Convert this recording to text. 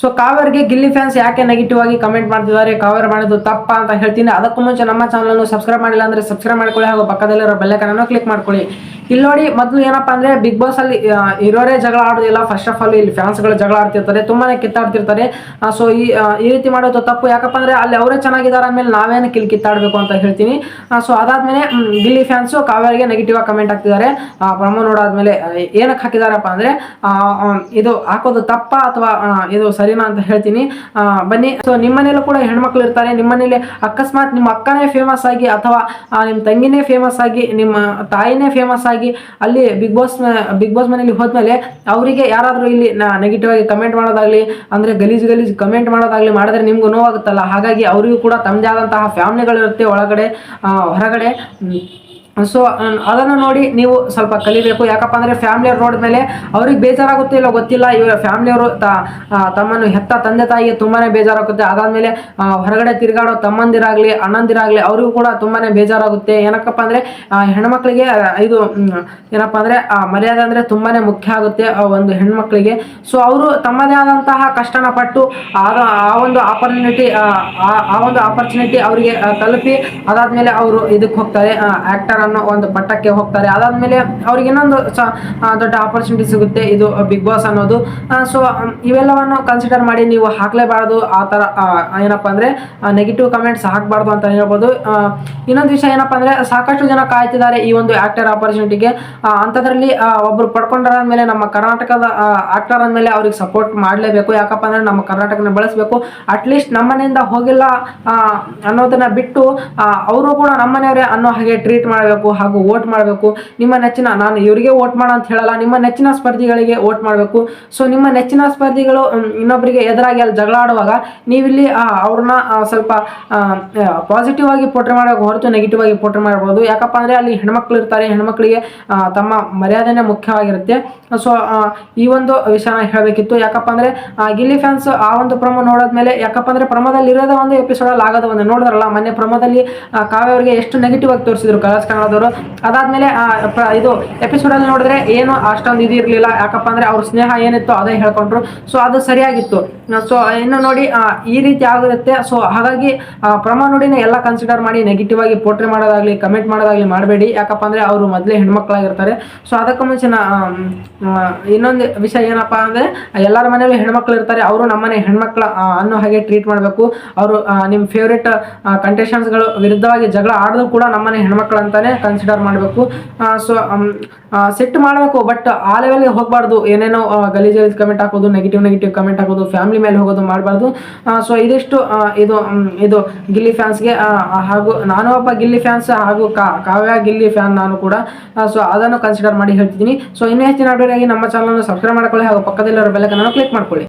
So ಕಾವರ್ಗೆ Gilli fans ಯಾಕೆ negative ಆಗಿ ಕಮೆಂಟ್ ಮಾಡ್ತಿದ್ದಾರೆ? ಕಾವರ್ ಮಾಡೋದು ತಪ್ಪ ಅಂತ ಹೇಳ್ತೀನಿ. ಅದಕ್ಕೂ ಮುಂಚೆ ನಮ್ಮ ಚಾನಲನ್ನು ಸಬ್ಸ್ಕ್ರೈಬ್ ಮಾಡಿಲ್ಲ ಅಂದ್ರೆ ಸಬ್ಸ್ಕ್ರೈಬ್ ಮಾಡ್ಕೊಳ್ಳಿ ಹಾಗೂ ಪಕ್ಕದಲ್ಲಿರೋ ಬೆಲ್ಲೆಕನ್ನು ಕ್ಲಿಕ್ ಮಾಡ್ಕೊಳ್ಳಿ. ಇಲ್ಲಿ ನೋಡಿ ಮೊದಲು ಏನಪ್ಪಾ ಅಂದ್ರೆ ಬಿಗ್ ಬಾಸ್ ಅಲ್ಲಿ ಇರೋರೇ ಜಗಳ ಆಡೋದಿಲ್ಲ ಫಸ್ಟ್ ಆಫ್ ಆಲ್ ಇಲ್ಲಿ ಫ್ಯಾನ್ಸ್ಗಳು ಜಗಳ ಆಡ್ತಿರ್ತಾರೆ, ತುಂಬಾನೇ ಕಿತ್ತಾಡ್ತಿರ್ತಾರೆ. ಸೊ ಈ ರೀತಿ ಮಾಡೋದು ತಪ್ಪು. ಯಾಕಪ್ಪ ಅಂದ್ರೆ ಅಲ್ಲಿ ಅವರೇ ಚೆನ್ನಾಗಿದ್ದಾರೆ ಆಮೇಲೆ ನಾವೇನು ಕಿಲ್ ಕಿತ್ತಾಡ್ಬೇಕು ಅಂತ ಹೇಳ್ತೀನಿ. ಸೊ ಅದಾದ್ಮೇಲೆ ಗಿಲ್ಲಿ ಫ್ಯಾನ್ಸ್ ಕಾವೇರಿಗೆ ನೆಗೆಟಿವ್ ಆಗಿ ಕಮೆಂಟ್ ಹಾಕ್ತಿದ್ದಾರೆ. ಪ್ರಮೋ ನೋಡಾದ್ಮೇಲೆ ಏನಕ್ಕೆ ಹಾಕಿದಾರಪ್ಪ ಅಂದ್ರೆ ಇದು ಹಾಕೋದು ತಪ್ಪ ಅಥವಾ ಇದು ಸರಿನಾ ಅಂತ ಹೇಳ್ತೀನಿ. ಬನ್ನಿ. ಸೊ ನಿಮ್ಮನೇಲೂ ಕೂಡ ಹೆಣ್ಮಕ್ಳು ಇರ್ತಾರೆ. ನಿಮ್ಮನೇಲಿ ಅಕಸ್ಮಾತ್ ನಿಮ್ಮ ಅಕ್ಕನೇ ಫೇಮಸ್ ಆಗಿ ಅಥವಾ ನಿಮ್ಮ ತಂಗಿನೇ ಫೇಮಸ್ ಆಗಿ, ನಿಮ್ಮ ತಾಯಿನೇ ಫೇಮಸ್ ಆಗಿ ಅಲ್ಲಿ ಬಿಗ್ ಬಾಸ್ ಬಿಗ್ ಬಾಸ್ ಮನೇಲಿ ಹೋದ್ಮೇಲೆ ಅವರಿಗೆ ಯಾರಾದರೂ ಇಲ್ಲಿ ನೆಗೆಟಿವ್ ಆಗಿ ಕಮೆಂಟ್ ಮಾಡೋದಾಗ್ಲಿ, ಅಂದ್ರೆ ಗಲೀಜು ಗಲೀಜು ಕಮೆಂಟ್ ಮಾಡೋದಾಗ್ಲಿ ಮಾಡಿದ್ರೆ ನಿಮ್ಗೂ ನೋವಾಗುತ್ತಲ್ಲ ಹಾಗಾಗಿ ಅವರಿಗೂ ಕೂಡ ತಮ್ಮದೇ ಆದಂತಹ ಫ್ಯಾಮ್ಲಿಗಳಿರುತ್ತೆ ಒಳಗಡೆ ಹೊರಗಡೆ. ಸೊ ಅದನ್ನು ನೋಡಿ ನೀವು ಸ್ವಲ್ಪ ಕಲಿಬೇಕು. ಯಾಕಪ್ಪ ಅಂದರೆ ಫ್ಯಾಮಿಲಿಯವ್ರು ನೋಡಿದ್ಮೇಲೆ ಅವ್ರಿಗೆ ಬೇಜಾರಾಗುತ್ತೆ ಇಲ್ಲ ಗೊತ್ತಿಲ್ಲ. ಇವರ ಫ್ಯಾಮಿಲಿಯವರು ತಮ್ಮನ್ನು ಹೆತ್ತ ತಂದೆ ತಾಯಿಗೆ ತುಂಬಾ ಬೇಜಾರಾಗುತ್ತೆ. ಅದಾದಮೇಲೆ ಹೊರಗಡೆ ತಿರುಗಾಡೋ ತಮ್ಮಂದಿರಾಗಲಿ, ಅಣ್ಣಂದಿರಾಗಲಿ, ಅವ್ರಿಗೂ ಕೂಡ ತುಂಬಾ ಬೇಜಾರಾಗುತ್ತೆ. ಏನಕ್ಕಪ್ಪ ಅಂದರೆ ಹೆಣ್ಮಕ್ಳಿಗೆ ಇದು ಏನಪ್ಪ ಅಂದರೆ ಮರ್ಯಾದೆ ಅಂದರೆ ತುಂಬಾ ಮುಖ್ಯ ಆಗುತ್ತೆ ಒಂದು ಹೆಣ್ಮಕ್ಳಿಗೆ. ಸೊ ಅವರು ತಮ್ಮದೇ ಆದಂತಹ ಕಷ್ಟನ ಪಟ್ಟು ಆ ಒಂದು ಆಪರ್ಚುನಿಟಿ ಆ ಒಂದು ಆಪರ್ಚುನಿಟಿ ಅವರಿಗೆ ತಲುಪಿ ಅದಾದಮೇಲೆ ಅವರು ಇದಕ್ಕೆ ಹೋಗ್ತಾರೆ. ಆಕ್ಟರ್ ಅನ್ನೋ ಒಂದು ಪಟ್ಟಕ್ಕೆ ಹೋಗ್ತಾರೆ. ಅದಾದ್ಮೇಲೆ ಅವ್ರಿಗೆ ಇನ್ನೊಂದು ದೊಡ್ಡ ಆಪರ್ಚುನಿಟಿ ಸಿಗುತ್ತೆ. ಇದು ಬಿಗ್ ಬಾಸ್ ಅನ್ನೋದು. ಸೊ ಇವೆಲ್ಲವನ್ನು ಕನ್ಸಿಡರ್ ಮಾಡಿ ನೀವು ಹಾಕ್ಲೇಬಾರದು. ಆ ತರ ಏನಪ್ಪ ಅಂದರೆ ನೆಗೆಟಿವ್ ಕಮೆಂಟ್ಸ್ ಹಾಕ್ಬಾರ್ದು ಅಂತ ಹೇಳ್ಬೋದು. ಇನ್ನೊಂದು ವಿಷಯ ಏನಪ್ಪ ಅಂದ್ರೆ, ಸಾಕಷ್ಟು ಜನ ಕಾಯ್ತಿದ್ದಾರೆ ಈ ಒಂದು ಆಕ್ಟರ್ ಆಪರ್ಚುನಿಟಿಗೆ ಅಂಥದ್ರಲ್ಲಿ ಒಬ್ಬರು ಪಡ್ಕೊಂಡಾದ್ಮೇಲೆ ನಮ್ಮ ಕರ್ನಾಟಕದ ಆಕ್ಟರ್ ಅಂದಮೇಲೆ ಅವ್ರಿಗೆ ಸಪೋರ್ಟ್ ಮಾಡಲೇಬೇಕು. ಯಾಕಪ್ಪ ಅಂದ್ರೆ, ನಮ್ಮ ಕರ್ನಾಟಕನ ಬೆಳೆಸಬೇಕು. ಅಟ್ಲೀಸ್ಟ್ ನಮ್ಮನೆಯಿಂದ ಹೋಗಿಲ್ಲ ಅನ್ನೋದನ್ನ ಬಿಟ್ಟು ಅವರು ಕೂಡ ನಮ್ಮನೆಯವರೇ ಅನ್ನೋ ಹಾಗೆ ಟ್ರೀಟ್ ಮಾಡಬೇಕು. ಹಾಗೂ ವೋಟ್ ಮಾಡಬೇಕು. ನಿಮ್ಮ ನೆಚ್ಚಿನ, ನಾನು ಇವರಿಗೆ ವೋಟ್ ಮಾಡ ಅಂತ ಹೇಳಲ್ಲ, ನಿಮ್ಮ ನೆಚ್ಚಿನ ಸ್ಪರ್ಧಿಗಳಿಗೆ ವೋಟ್ ಮಾಡಬೇಕು. ಸೊ ನಿಮ್ಮ ನೆಚ್ಚಿನ ಸ್ಪರ್ಧಿಗಳು ಇನ್ನೊಬ್ಬರಿಗೆ ಎದುರಾಗಿ ಅಲ್ಲಿ ಜಗಳ ಆಡುವಾಗ ನೀವಿಲ್ಲಿ ಅವ್ರನ್ನ ಸ್ವಲ್ಪ ಪಾಸಿಟಿವ್ ಆಗಿ ಪೋಟ್ರೆ ಮಾಡಬೇಕು ಹೊರತು ನೆಗೆಟಿವ್ ಆಗಿ ಪೋಟ್ರೆ ಮಾಡಬಹುದು ಯಾಕಪ್ಪ ಅಂದರೆ ಅಲ್ಲಿ ಹೆಣ್ಮಕ್ಳು ಇರ್ತಾರೆ, ಹೆಣ್ಮಕ್ಳಿಗೆ ತಮ್ಮ ಮರ್ಯಾದೆನೇ ಮುಖ್ಯವಾಗಿರುತ್ತೆ. ಸೊ ಈ ಒಂದು ವಿಷಯನ ಹೇಳಬೇಕಿತ್ತು. ಯಾಕಪ್ಪ ಅಂದರೆ ಗಿಲ್ಲಿ ಫ್ಯಾನ್ಸ್ ಆ ಒಂದು ಪ್ರಮೋ ನೋಡಿದ್ಮೇಲೆ, ಯಾಕಪ್ಪ ಅಂದರೆ ಪ್ರಮೋದಲ್ಲಿ ಇರೋದ ಒಂದು ಎಪಿಸೋಡಲ್ಲಿ ಆಗೋದು ಒಂದು ನೋಡಿದ್ರಲ್ಲ, ಮೊನ್ನೆ ಪ್ರಮೋದಲ್ಲಿ ಕಾವ್ಯ ಅವರಿಗೆ ಎಷ್ಟು ನೆಗೆಟಿವ್ ಆಗಿ ತೋರಿಸಿದ್ರು ಕಲರ್ಸ್ ಕನ್ನಡದವರು ಅದಾದ್ಮೇಲೆ ಇದು ಎಪಿಸೋಡಲ್ಲಿ ನೋಡಿದ್ರೆ ಏನು ಅಷ್ಟೊಂದು ಇದು ಇರಲಿಲ್ಲ ಯಾಕಪ್ಪ ಅಂದ್ರೆ ಅವ್ರ ಸ್ನೇಹ ಏನಿತ್ತು ಅದೇ ಹೇಳ್ಕೊಂಡ್ರು. ಸೊ ಅದು ಸರಿಯಾಗಿತ್ತು. ಸೊ ಇನ್ನು ನೋಡಿ ಈ ರೀತಿ ಆಗಿರುತ್ತೆ ಸೊ ಹಾಗಾಗಿ ಪ್ರಮಾ ನೋಡಿನೇ ಎಲ್ಲ ಕನ್ಸಿಡರ್ ಮಾಡಿ ನೆಗೆಟಿವ್ ಆಗಿ ಪೋಟ್ರೆ ಮಾಡೋದಾಗ್ಲಿ ಕಮೆಂಟ್ ಮಾಡೋದಾಗ್ಲಿ ಮಾಡಬೇಡಿ. ಯಾಕಪ್ಪ ಅಂದರೆ ಅವರು ಮೊದಲೇ ಹೆಣ್ಮಕ್ಳಾಗಿರ್ತಾರೆ. ಸೊ ಅದಕ್ಕೂ ಮುಂಚೆ ಇನ್ನೊಂದು ವಿಷಯ ಏನಪ್ಪ ಅಂದರೆ, ಎಲ್ಲರ ಮನೆಯಲ್ಲೂ ಹೆಣ್ಮಕ್ಳು ಇರ್ತಾರೆ. ಅವರು ನಮ್ಮನೆ ಹೆಣ್ಮಕ್ಳ ಅನ್ನೋ ಹಾಗೆ ಟ್ರೀಟ್ ಮಾಡಬೇಕು. ಅವರು ನಿಮ್ಮ ಫೇವ್ರೆಟ್ ಕಂಟೆಸ್ಟೆಂಟ್ಸ್ಗಳು ವಿರುದ್ಧವಾಗಿ ಜಗಳ ಆಡಿದ್ರು ಕೂಡ ನಮ್ಮನೆ ಹೆಣ್ಮಕ್ಳು ಅಂತಾನೆ ಕನ್ಸಿಡರ್ ಮಾಡಬೇಕು. ಸೊ ಸೆಟ್ ಮಾಡಬೇಕು. ಬಟ್ ಆ ಲೆವೆಲ್ಗೆ ಹೋಗಬಾರ್ದು. ಏನೇನೋ ಗಲೀಜ್ ಗಲೀಜ್ ಕಮೆಂಟ್ ಹಾಕೋದು ನೆಗೆಟಿವ್ ನೆಗೆಟಿವ್ ಕಮೆಂಟ್ ಹಾಕೋದು ಫ್ಯಾಮಿಲಿ ಮೇಲೆ ಹೋಗೋದು ಮಾಡಬಾರ್ದು. ಸೊ ಇದಿಷ್ಟು ಇದು ಇದು ಗಿಲ್ಲಿ ಫ್ಯಾನ್ಸ್ಗೆ ಹಾಗೂ ನಾನು ಒಬ್ಬ ಗಿಲ್ಲಿ ಫ್ಯಾನ್ಸ್ ಹಾಗೂ ಕಾವ್ಯ ಗಿಲ್ಲಿ ಫ್ಯಾನ್ ನಾನು ಕೂಡ ಸೊ ಅದನ್ನು ಕನ್ಸಿಡರ್ ಮಾಡಿ ಹೇಳ್ತಿದ್ದೀನಿ. ಸೊ ಇನ್ನೂ ಹೆಚ್ಚಿನ ಅಪ್ಡೇಟ್ ಆಗಿ ನಮ್ಮ ಚಾನಲನ್ನು ಸಬ್ಸ್ಕ್ರೈಬ್ ಮಾಡ್ಕೊಳ್ಳಿ ಹಾಗೂ ಪಕ್ಕದಲ್ಲಿರೋ ಬೆಲ್ಲಕನ್ನು ಕ್ಲಿಕ್ ಮಾಡ್ಕೊಳ್ಳಿ.